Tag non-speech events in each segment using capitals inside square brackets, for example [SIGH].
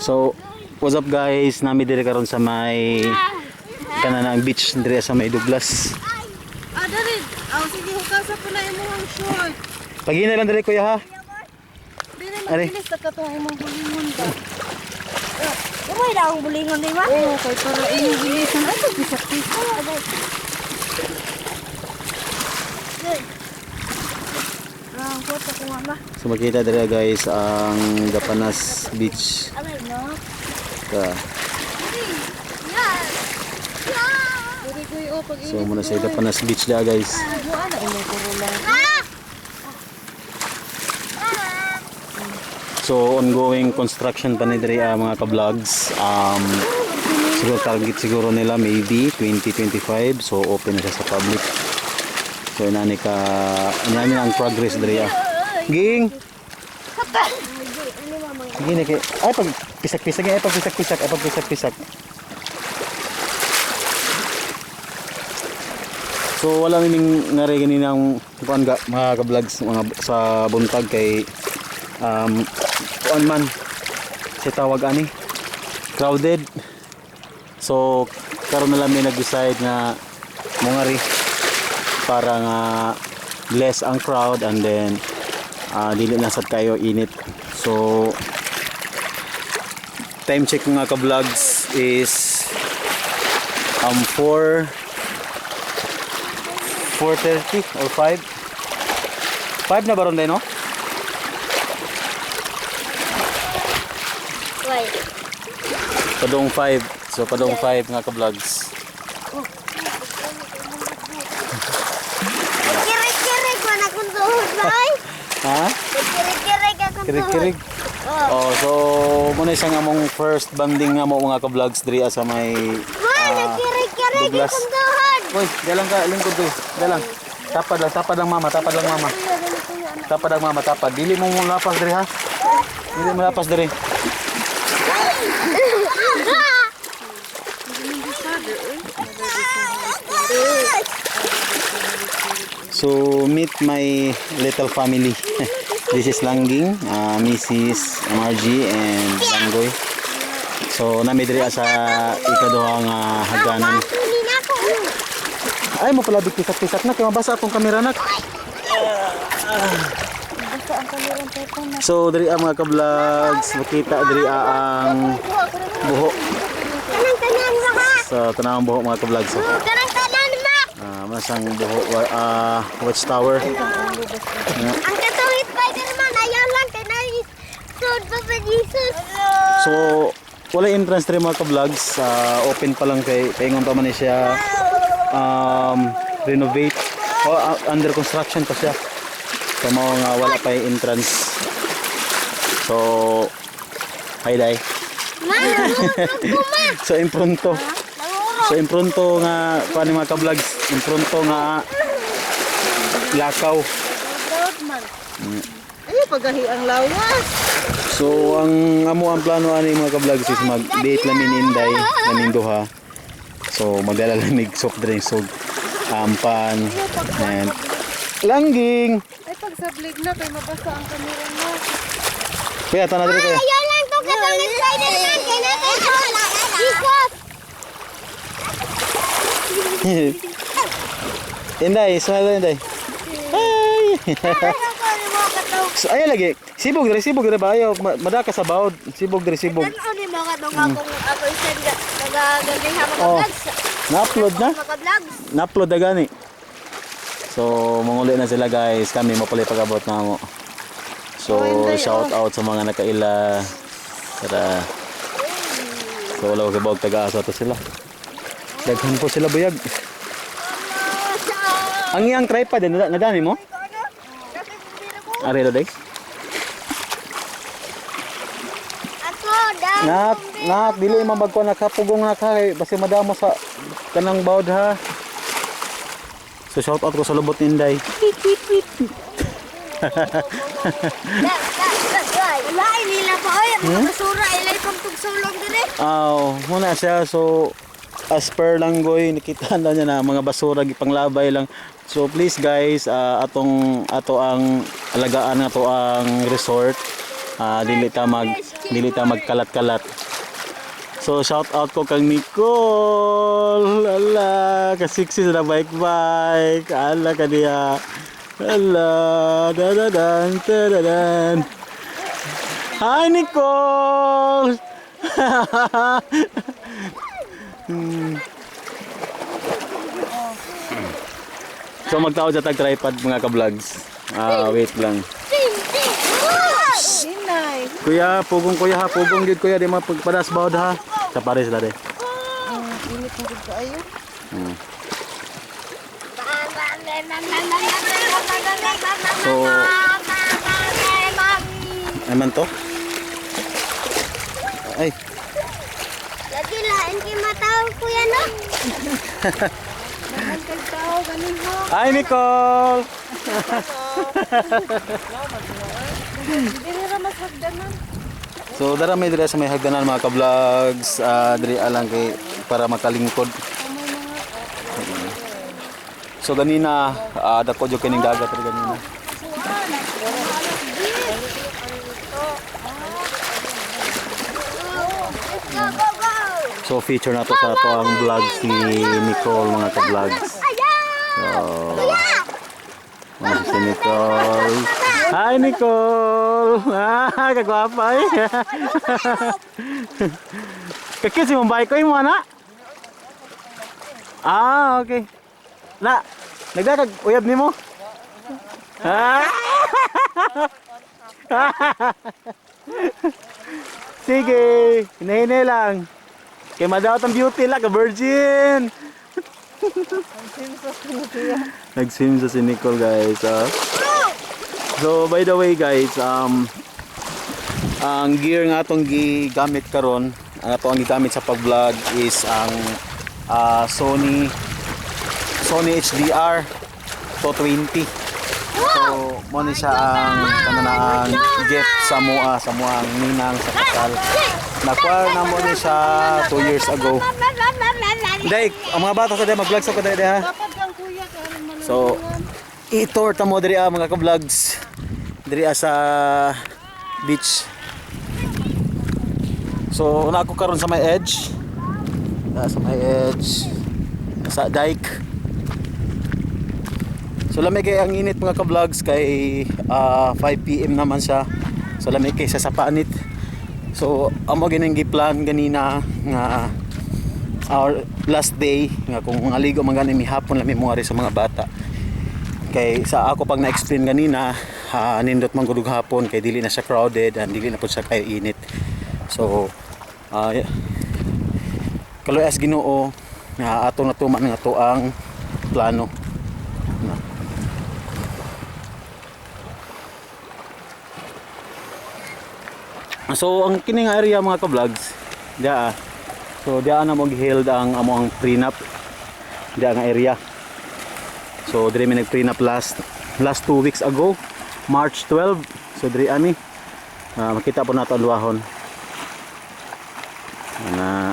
So, what's up guys? Nami dire karon sa may kananang beach dire sa may Douglas. Ah, dali. Ah, sige, hukasan ko na imong short. Pagina lang dire kuya ha. Ari. magilis na ka itong imong bulingon ba? Umoy na ang bulingon di ba? Oo, kay para imong. Ah, kota ko nga ba? So makita dire guys ang Gapanas Beach. Ka. So muna sa Gapanas Beach da guys. So ongoing construction pa ni dire ah, mga ka-vlogs. Um siguro target siguro nila maybe 2025 so open na siya sa public. So inani ka inani ang progress dire. ah. Ging. Sige na kay ay pag pisak-pisak ay pag pisak-pisak ay pag pisak-pisak. So wala ning ngari ganina ang kuan ga mga ka-vlogs mga sa buntag kay um kuan man si tawag ani crowded. So karon na lang may nag-decide nga mongari para nga less ang crowd and then ah, dili na sad kayo init. So time check mga ka-vlogs is um 4 4.30 or 5 5 na ba ron no? Wait. Padong 5 so padong 5 nga ka-vlogs Kirik-kirik ko na kung tuhod na ay. Ha? Kirik-kirik akong tuhod. kirig-kirig Oh. oh so muna isang among first banding nga mo mga ka-vlogs diri sa may Why, ah, nagkirik-kirik Douglas. akong dalang ka, lingkod to. Dalang. Tapad lang, tapad lang mama, tapad lang mama. Tapad lang mama, tapad. Dili mo mo lapas diri ha. Dili mo lapas diri. So meet my little family. [LAUGHS] This is Langging, uh, Mrs. Margie and Langgoy. So nami diri sa ikaduha nga hagdanan. Ay mo pala pisak-pisak na kay mabasa atong kamera nak. So diri ang mga ka-vlogs, makita diri ang buho sa tanawang buho mga ka-vlogs. So, Kanang tanan mo. ah masang buho wa- ah watchtower. Ang katong Spider-Man, ayaw lang na Sud pa pa Jesus. So wala entrance diri mga ka-vlogs, ah, open pa lang kay paingon pa man siya um renovate o ah, under construction pa siya. So mao nga wala pa yung entrance. So hi ma. [LAUGHS] So impronto. So impronto nga paano mga ka-vlogs, impronto nga lakaw. Road man. Ay, pagahi ang lawas. So ang amo ang plano ani mga ka-vlogs is mag-date lamin inday namin duha. So magdala lamig soft drinks so ampan and langging. Ay, pag sablig na, kay mabasa ang kamera mo. Kaya tanah diri kaya. Ayaw lang to katong Spider-Man kay na Jesus. [LAUGHS] inday, smile inday. Hi. [LAUGHS] So ay lagi. Sibog diri, sibog diri ba ayo madaka sa bawod. Sibog diri sibog. Ano ni mo katong akong ako isend nagagaling mga Oh. vlogs. Na-upload na. Mga. Na-upload na gani. So, manguli na sila guys. Kami mapuli pag-abot na mo. So, Oh, hindi, shout out sa mga nakaila. Tara. So, wala ko kibawag taga-asa to sila. Daghan po sila buyag. Ang iyang tripod, eh, nada- nadani mo? Ari do day. Nak, nak, dili mo magko nakapugong na kay basi madamo sa kanang bawd ha. So shout out ko sa lubot ni Inday. Wala nila pa oy, mga basura ilay pang tugsulong dire. Aw, muna siya so as per langgoy nakita na niya na mga basura gipanglabay lang. So please guys, ah, atong ato ang alagaan na to ang resort. Ah, dili ta mag dili ta magkalat-kalat. So shout out ko kang Nicole. Ala kasiksi sa bike bike ala ka diya ala dadadan dadadan hi Nicole [LAUGHS] Hmm. So magtawad sa tag tripod mga ka-vlogs. Ah, wait lang. Kuya, pugong kuya ha, pugong gid kuya di mapagpadas bawd ha. Sa Paris la de. Ang init ng gud kaayo. Hmm. So, naman to? Ay, Lagi lain kay mataw kuya no. Naman kay tao ganin ho. hi Nicole. [LAUGHS] So dara may dira sa may hagdanan mga ka-vlogs, ah diri alang kay para makalingkod. So ganina, uh, dako jud kining dagat rin ganina. So feature na to sa to ang vlogs ni Nicole mga ka-vlogs. So, Kuya. ano si Nicole? Hi Nicole! Ah, kagwapa eh. [LAUGHS] Kakit si Mumbai ko mo na? Ah, okay. Na, nagdakag uyab ni mo? Ah! [LAUGHS] Sige, hinahine lang. Kay madawat ang beauty lang, ka-virgin. [LAUGHS] Nag-swim sa si Nicole guys. ah. So by the way guys, um ang gear nga atong gigamit karon, ang ato ang gigamit sa pag-vlog is ang ah, Sony Sony HDR 220. So mo ni siya ang kanang gift sa mua sa mua ang ninang sa kasal. Nakuha na mo ni siya 2 years ago. Dai, ang mga bata sa day mag-vlog sa kada ha. So, i-tour ta mo diri ah, mga ka-vlogs. Diri ah, sa beach. So, una ako karon sa may edge. Ah, sa may edge. Sa dike. So, lamig kay ang init mga ka-vlogs kay ah, 5 PM naman siya. So, lamig kay sa sapanit. So, amo gining giplan ganina nga our last day nga kung aligo man gani mi hapon lang muari sa mga bata. Kay sa ako pag na-explain ganina ah, nindot man gudug hapon kay dili na siya crowded and dili na pud siya kay init. So uh, kaloy as Ginoo nga ato na tuman nga to ang plano So ang kining area mga ka-vlogs, dia So diyan na mo held ang amo ang prenup diyan nga area. So dire mi nag prenup last last 2 weeks ago, March 12. So dire ani ah, makita po nato ang luwahon. Na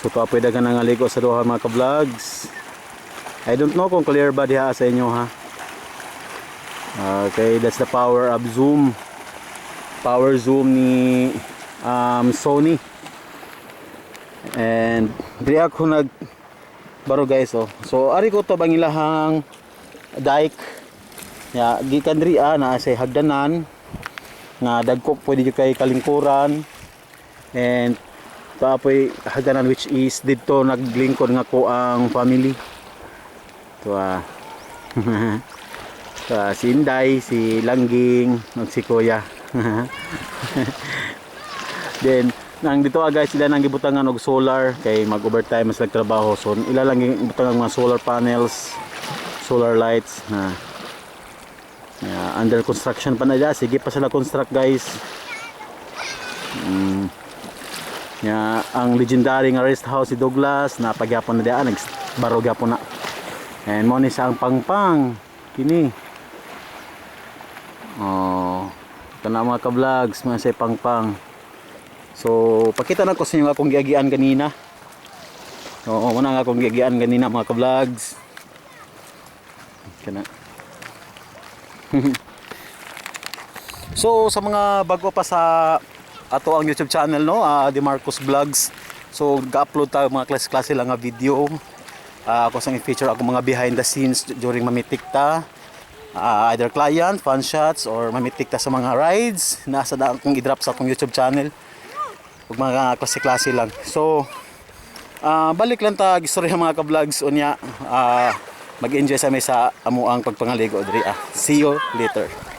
So to pwede ka nang aligo sa duha mga ka-vlogs. I don't know kung clear ba diha sa inyo ha. Okay, that's the power of zoom. Power zoom ni um, Sony. And di ako nag baro guys oh. So ari ko to bang ilahang dike. Ya, gikan diri ah, na say hagdanan nga dagko pwede kay kalingkuran. And tapoy hagdanan which is dito naglingkod nga ko ang family. To ah. [LAUGHS] So, si Inday, si Langging, si Kuya. [LAUGHS] Then, nang dito guys, sila nang gibutangan og solar kay mag-overtime mas nagtrabaho. So, ila lang gibutangan mga solar panels, solar lights na yeah, under construction pa na dyan. Sige pa sila construct guys. Mm. Yeah, ang legendary nga rest house si Douglas na pagyapon na diyan nagbaro gyapon na. And mo ni sa ang pangpang kini. Oh, kana mga ka-vlogs, mga say pangpang. So, pakita na ko sa inyo akong giagian kanina. Oo, muna nga akong giagian kanina mga ka-vlogs. Kana. [LAUGHS] So sa mga bago pa sa ato ang YouTube channel no, ah, The Marcos Vlogs. So ga-upload tayo mga klase-klase lang nga video. Ah, ako sang i-feature ako mga behind the scenes during mamitik Ah, either client, fan shots or mamitik ta sa mga rides na sa daan kong i-drop sa akong YouTube channel. Ug mga klase-klase lang. So ah, balik lang ta gistorya mga ka-vlogs unya. Ah, mag-enjoy sa may sa amo ang pagpangaligo diri. Ah, see you later.